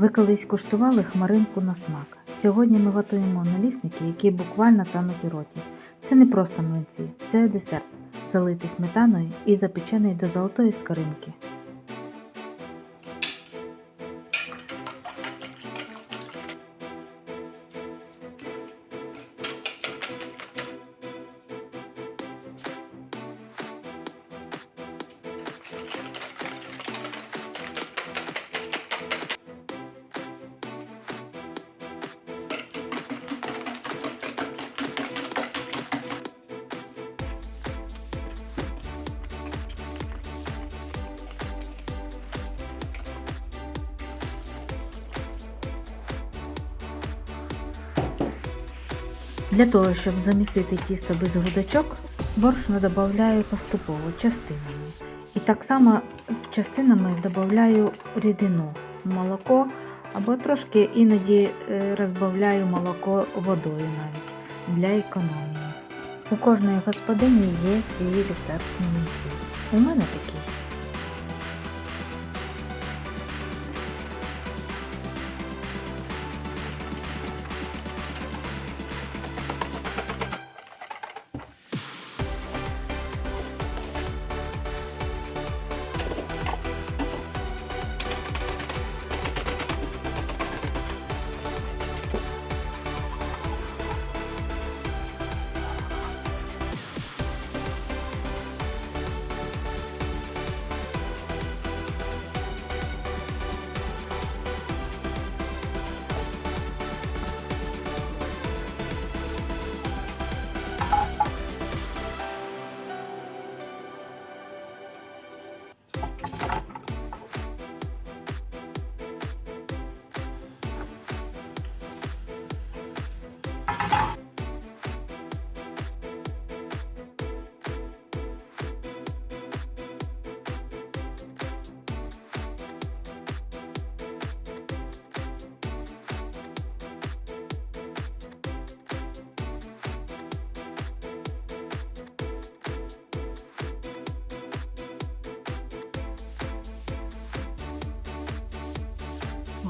Ви колись куштували хмаринку на смак. Сьогодні ми готуємо налісники, які буквально тануть у роті. Це не просто млинці, це десерт, залитий сметаною і запечений до золотої скоринки. Для того, щоб замісити тісто без грудочок, борошно додаю поступово частинами. І так само частинами додаю рідину, молоко або трошки іноді е, розбавляю молоко водою навіть для економії. У кожної господині є свій рецепт млинців. У мене такий.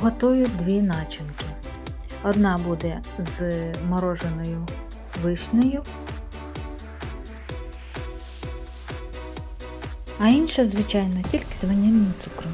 Готую дві начинки. Одна буде з мороженою вишнею, а інша, звичайно, тільки з ванільним цукром.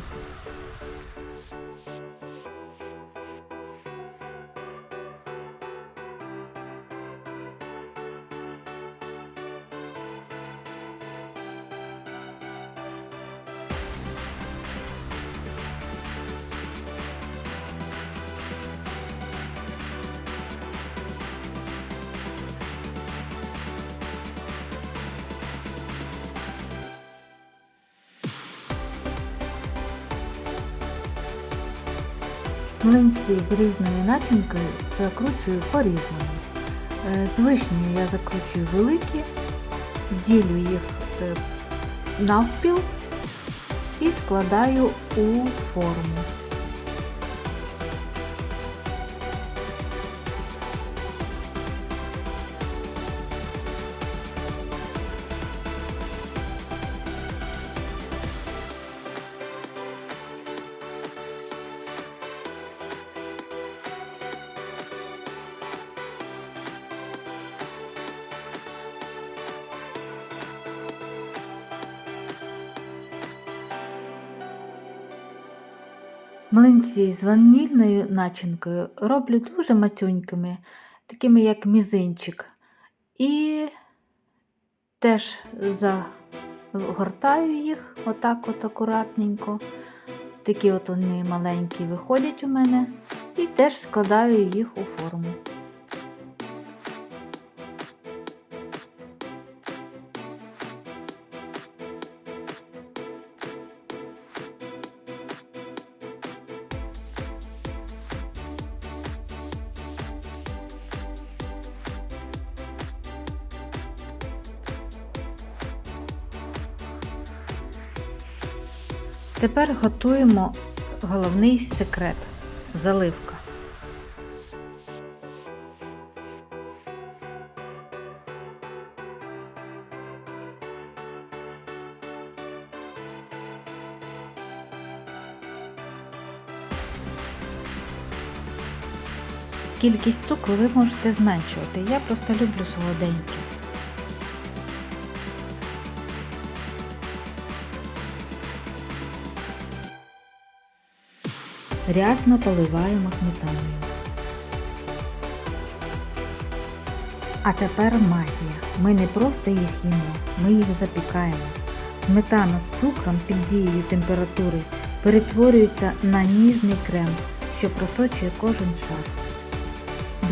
Млинці з різною начинкою закручую по-різному. Е, З вишнею я закручую великі, ділю їх е, навпіл і складаю у форму. Млинці з ванільною начинкою роблю дуже мацюнькими, такими як мізинчик. І теж загортаю їх отак от акуратненько. Такі от вони маленькі виходять у мене. І теж складаю їх у форму. Тепер готуємо головний секрет заливка. Кількість цукру ви можете зменшувати. Я просто люблю солоденьке. Рясно поливаємо сметаною. А тепер магія. Ми не просто їх їмо, ми їх запікаємо. Сметана з цукром під дією температури перетворюється на ніжний крем, що просочує кожен шар.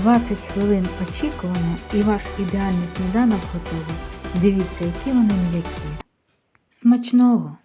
20 хвилин очікування і ваш ідеальний сніданок готовий. Дивіться, які вони м'які. Смачного!